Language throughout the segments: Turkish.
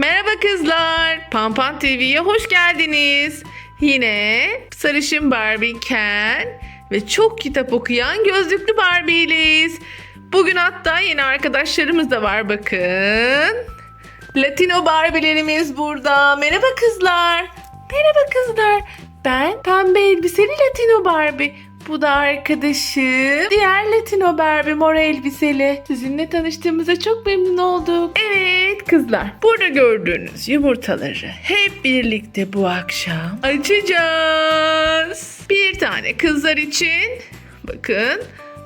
Merhaba kızlar. Pampan TV'ye hoş geldiniz. Yine sarışın Barbie Ken ve çok kitap okuyan gözlüklü Barbie'liyiz. Bugün hatta yeni arkadaşlarımız da var bakın. Latino Barbie'lerimiz burada. Merhaba kızlar. Merhaba kızlar. Ben pembe elbiseli Latino Barbie. Bu da arkadaşım. Diğer Latino Barbie mor elbiseli. Sizinle tanıştığımıza çok memnun olduk. Evet kızlar. Burada gördüğünüz yumurtaları hep birlikte bu akşam açacağız. Bir tane kızlar için. Bakın.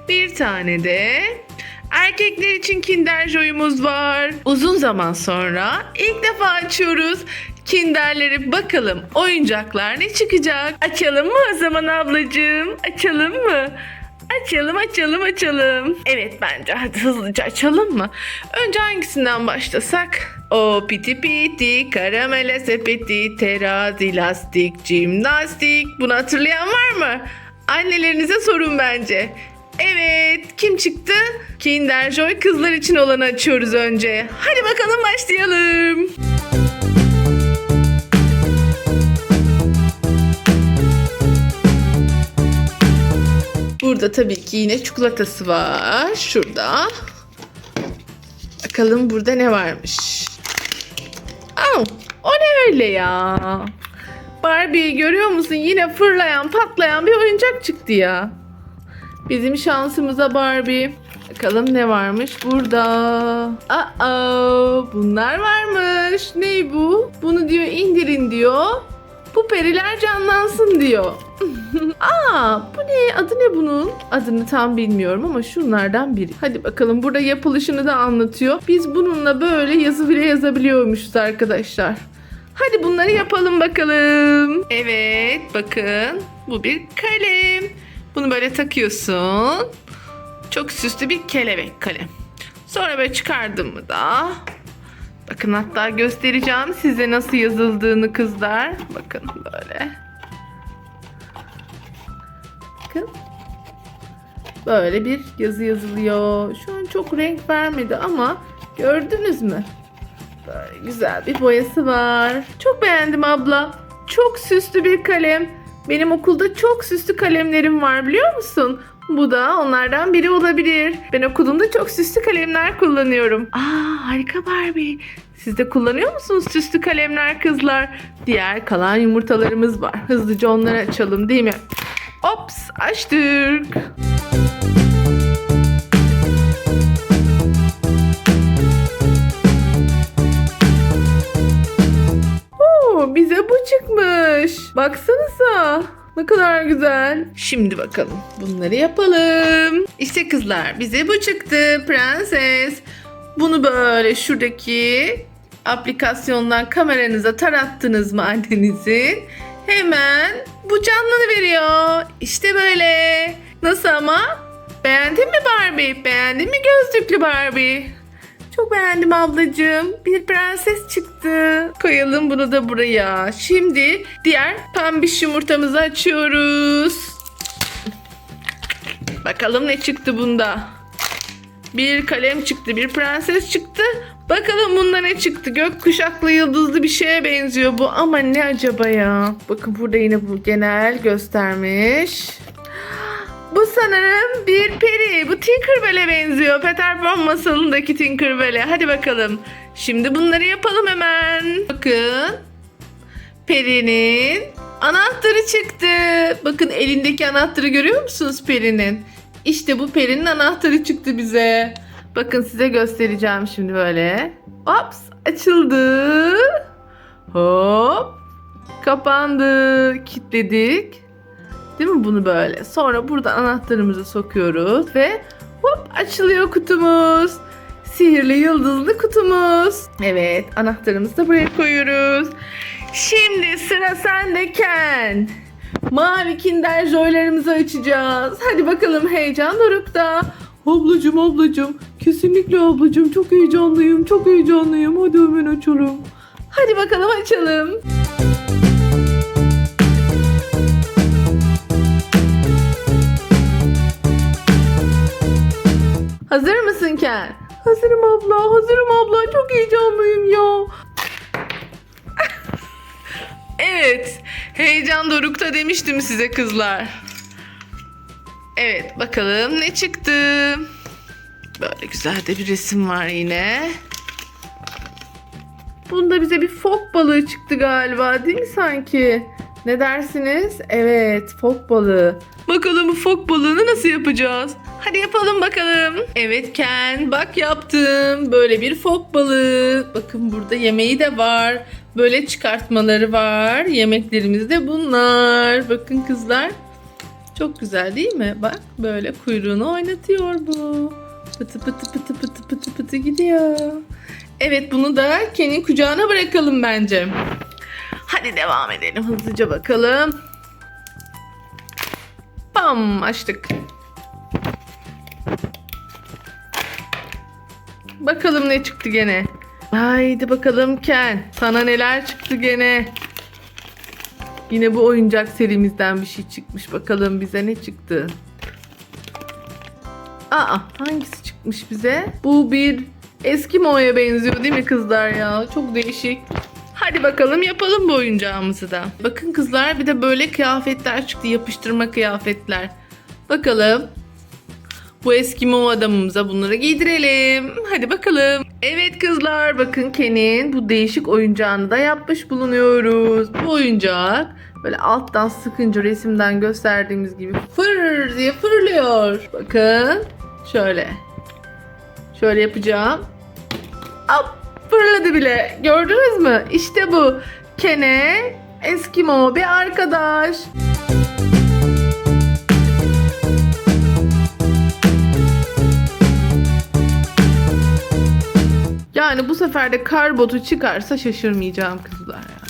Bir tane de Erkekler için Kinder Joy'umuz var. Uzun zaman sonra ilk defa açıyoruz. Kinderleri bakalım oyuncaklar ne çıkacak? Açalım mı o zaman ablacığım? Açalım mı? Açalım açalım açalım. Evet bence hadi hızlıca açalım mı? Önce hangisinden başlasak? O piti piti, karamele sepeti, terazi, lastik, jimnastik. Bunu hatırlayan var mı? Annelerinize sorun bence. Evet, kim çıktı? Kinder Joy kızlar için olanı açıyoruz önce. Hadi bakalım başlayalım. Burada tabii ki yine çikolatası var. Şurada. Bakalım burada ne varmış. Aa, o ne öyle ya? Barbie görüyor musun? Yine fırlayan, patlayan bir oyuncak çıktı ya. Bizim şansımıza Barbie. Bakalım ne varmış burada. Aa, bunlar varmış. Ne bu? Bunu diyor indirin diyor. Bu periler canlansın diyor. Aa, bu ne? Adı ne bunun? Adını tam bilmiyorum ama şunlardan biri. Hadi bakalım burada yapılışını da anlatıyor. Biz bununla böyle yazı bile yazabiliyormuşuz arkadaşlar. Hadi bunları yapalım bakalım. Evet bakın bu bir kalem. Bunu böyle takıyorsun. Çok süslü bir kelebek kalem. Sonra böyle çıkardım mı da. Bakın hatta göstereceğim size nasıl yazıldığını kızlar. Bakın böyle. Bakın. Böyle bir yazı yazılıyor. Şu an çok renk vermedi ama gördünüz mü? Böyle güzel bir boyası var. Çok beğendim abla. Çok süslü bir kalem. Benim okulda çok süslü kalemlerim var biliyor musun? Bu da onlardan biri olabilir. Ben okulumda çok süslü kalemler kullanıyorum. Aa harika Barbie. Siz de kullanıyor musunuz süslü kalemler kızlar? Diğer kalan yumurtalarımız var. Hızlıca onları açalım değil mi? Ops açtık. Oo, bize bu çıkmış. Ne kadar güzel. Şimdi bakalım. Bunları yapalım. İşte kızlar bize bu çıktı. Prenses. Bunu böyle şuradaki aplikasyondan kameranıza tarattınız mı annenizin? Hemen bu canlanı veriyor. İşte böyle. Nasıl ama? Beğendin mi Barbie? Beğendin mi gözlüklü Barbie? Çok beğendim ablacığım. Bir prenses çıktı. Koyalım bunu da buraya. Şimdi diğer pembiş yumurtamızı açıyoruz. Bakalım ne çıktı bunda. Bir kalem çıktı, bir prenses çıktı. Bakalım bunda ne çıktı? Gök kuşaklı yıldızlı bir şeye benziyor bu ama ne acaba ya? Bakın burada yine bu genel göstermiş. Bu sanırım bir peri. Bu Tinkerbell'e benziyor. Peter Pan masalındaki Tinkerbell'e. Hadi bakalım. Şimdi bunları yapalım hemen. Bakın. Peri'nin anahtarı çıktı. Bakın elindeki anahtarı görüyor musunuz Peri'nin? İşte bu Peri'nin anahtarı çıktı bize. Bakın size göstereceğim şimdi böyle. Ops açıldı. Hop. Kapandı. Kilitledik. Değil mi bunu böyle? Sonra burada anahtarımızı sokuyoruz ve hop açılıyor kutumuz. Sihirli yıldızlı kutumuz. Evet anahtarımızı da buraya koyuyoruz. Şimdi sıra sende Ken. Mavi kinder joylarımızı açacağız. Hadi bakalım heyecan dorukta. Ablacım ablacım kesinlikle ablacım çok heyecanlıyım çok heyecanlıyım. Hadi hemen açalım. Hadi bakalım açalım. Hazır mısın Ken? Hazırım abla, hazırım abla. Çok heyecanlıyım ya. evet, heyecan dorukta demiştim size kızlar. Evet, bakalım ne çıktı? Böyle güzel de bir resim var yine. Bunda bize bir fok balığı çıktı galiba değil mi sanki? Ne dersiniz? Evet fok balığı. Bakalım bu fok balığını nasıl yapacağız? Hadi yapalım bakalım. Evet Ken bak yaptım. Böyle bir fok balığı. Bakın burada yemeği de var. Böyle çıkartmaları var. Yemeklerimiz de bunlar. Bakın kızlar. Çok güzel değil mi? Bak böyle kuyruğunu oynatıyor bu. Pıtı pıtı pıtı pıtı pıtı pıtı gidiyor. Evet bunu da Ken'in kucağına bırakalım bence. Hadi devam edelim hızlıca bakalım. Bam açtık. Bakalım ne çıktı gene. Haydi bakalım Ken. Sana neler çıktı gene. Yine bu oyuncak serimizden bir şey çıkmış. Bakalım bize ne çıktı. Aa hangisi çıkmış bize? Bu bir Eskimo'ya benziyor değil mi kızlar ya? Çok değişik. Hadi bakalım yapalım bu oyuncağımızı da. Bakın kızlar bir de böyle kıyafetler çıktı. Yapıştırma kıyafetler. Bakalım. Bu Eskimo adamımıza bunları giydirelim. Hadi bakalım. Evet kızlar bakın Ken'in bu değişik oyuncağını da yapmış bulunuyoruz. Bu oyuncak böyle alttan sıkınca resimden gösterdiğimiz gibi fır diye fırlıyor. Bakın şöyle. Şöyle yapacağım. Hop fırladı bile. Gördünüz mü? İşte bu. Ken'e Eskimo bir arkadaş. Yani bu sefer de kar botu çıkarsa şaşırmayacağım kızlar ya.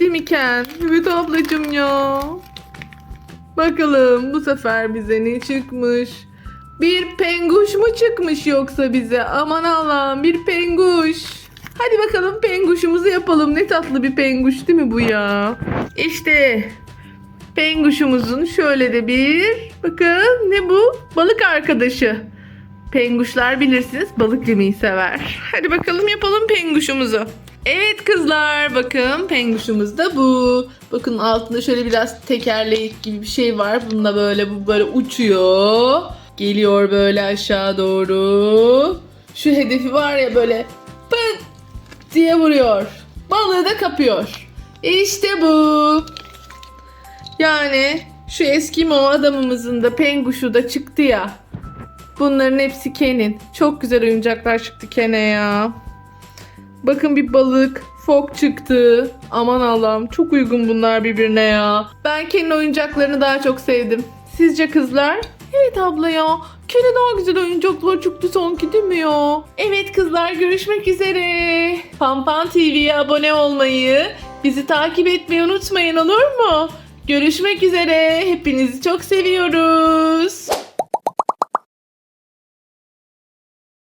Değil mi Ken? Evet ablacım ya. Bakalım bu sefer bize ne çıkmış? Bir penguş mu çıkmış yoksa bize? Aman Allah'ım bir penguş. Hadi bakalım penguşumuzu yapalım. Ne tatlı bir penguş değil mi bu ya? İşte penguşumuzun şöyle de bir bakın ne bu? Balık arkadaşı. Penguşlar bilirsiniz balık yemeyi sever. Hadi bakalım yapalım penguşumuzu. Evet kızlar bakın penguşumuz da bu. Bakın altında şöyle biraz tekerlek gibi bir şey var. Bununla böyle bu böyle uçuyor. Geliyor böyle aşağı doğru. Şu hedefi var ya böyle pıt diye vuruyor. Balığı da kapıyor. İşte bu. Yani şu Eskimo adamımızın da penguşu da çıktı ya. Bunların hepsi Ken'in. Çok güzel oyuncaklar çıktı Ken'e ya. Bakın bir balık, fok çıktı. Aman Allah'ım çok uygun bunlar birbirine ya. Ben Ken'in oyuncaklarını daha çok sevdim. Sizce kızlar? Evet abla ya. Ken'e daha güzel oyuncaklar çıktı sanki değil mi ya? Evet kızlar görüşmek üzere. Pampan TV'ye abone olmayı, bizi takip etmeyi unutmayın olur mu? Görüşmek üzere. Hepinizi çok seviyoruz.